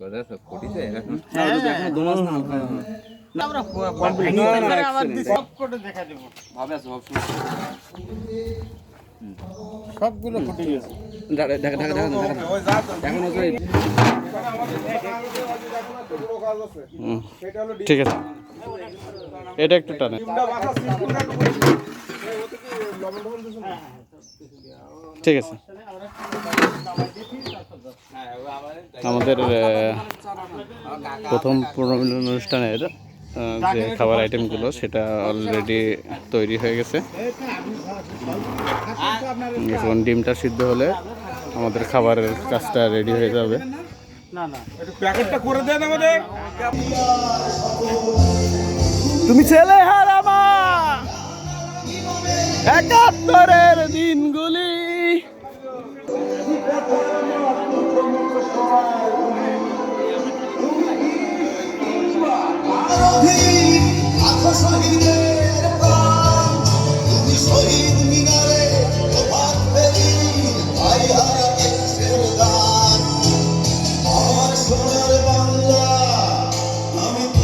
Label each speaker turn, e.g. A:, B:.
A: কথা সব ফুটিছে এখন
B: এখনও দু মাস
C: আমরা
B: Complete না, না,
C: আবার সব করে দেখা দেবো।
B: ভাবে সব
C: সবগুলো ফুটে গেছে।
B: ঢাকা ঢাকা ঢাকা ঢাকা এখন হচ্ছে
D: ঠিক আছে। এটা একটু টানে। ঠিক আছে। আমাদের প্রথম পুনর্মিলন অনুষ্ঠানের যে খাবার আইটেমগুলো সেটা অলরেডি তৈরি হয়ে গেছে। এখন ডিমটা সিদ্ধ হলে আমাদের খাবারের কাজটা রেডি হয়ে যাবে। তুমি ছেলে হারামা! একাত্তরের দিনগুলি
E: আরো ভিড় আকাশ